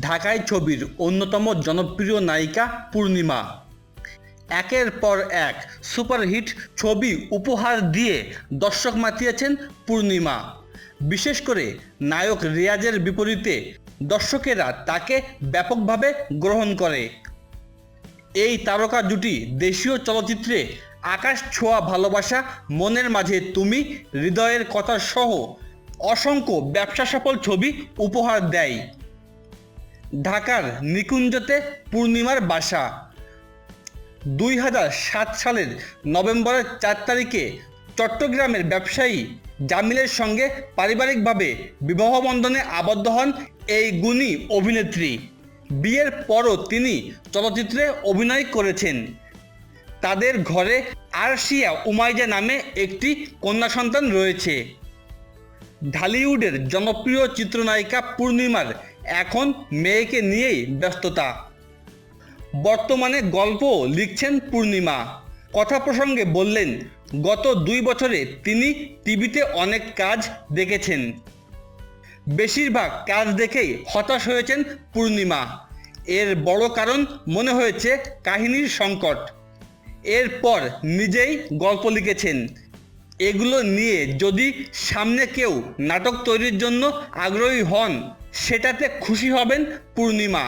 ঢাকাই ছবির অন্যতম জনপ্রিয় নায়িকা পূর্ণিমা। একের পর এক সুপারহিট ছবি উপহার দিয়ে দর্শক মাতিয়েছেন পূর্ণিমা। বিশেষ করে নায়ক রিয়াজের বিপরীতে দর্শকেরা তাকে ব্যাপকভাবে গ্রহণ করে। এই তারকা জুটি দেশীয় চলচ্চিত্রে আকাশ ছোঁয়া ভালোবাসা, মনের মাঝে তুমি, হৃদয়ের কথা সহ অসংখ্য ব্যবসা সফল ছবি উপহার দেয়। ঢাকার নিকুঞ্জতে পূর্ণিমার বাসা। দুই হাজার সাত সালের নভেম্বরের চার তারিখে চট্টগ্রামের ব্যবসায়ী জামিলের সঙ্গে পারিবারিকভাবে বিবাহ বন্ধনে আবদ্ধ হন এই গুণী অভিনেত্রী। বিয়ের পরও তিনি চলচ্চিত্রে অভিনয় করেছেন। তাদের ঘরে আরশিয়া উমাইজা নামে একটি কন্যা সন্তান রয়েছে। ঢালিউডের জনপ্রিয় চিত্রনায়িকা পূর্ণিমার এখন মেয়েকে নিয়েই ব্যস্ততা। বর্তমানে গল্প লিখছেন পূর্ণিমা। কথা প্রসঙ্গে বললেন, গত দুই বছরে তিনি টিভিতে অনেক কাজ দেখেছেন। বেশিরভাগ কাজ দেখেই হতাশ হয়েছেন পূর্ণিমা। এর বড় কারণ মনে হয়েছে কাহিনীর সংকট। এরপর নিজেই গল্প লিখেছেন। এগুলো নিয়ে যদি সামনে কেউ নাটক তৈরির জন্য আগ্রহী হন, সেটাতে খুশি হবেন পূর্ণিমা।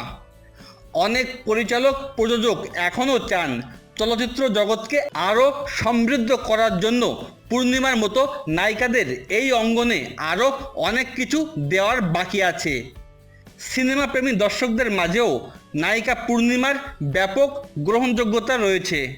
অনেক পরিচালক, প্রযোজক এখনও চান চলচ্চিত্র জগৎকে আরও সমৃদ্ধ করার জন্য পূর্ণিমার মতো নায়িকাদের এই অঙ্গনে আরও অনেক কিছু দেওয়ার বাকি আছে। সিনেমা প্রেমী দর্শকদের মাঝেও নায়িকা পূর্ণিমার ব্যাপক গ্রহণযোগ্যতা রয়েছে।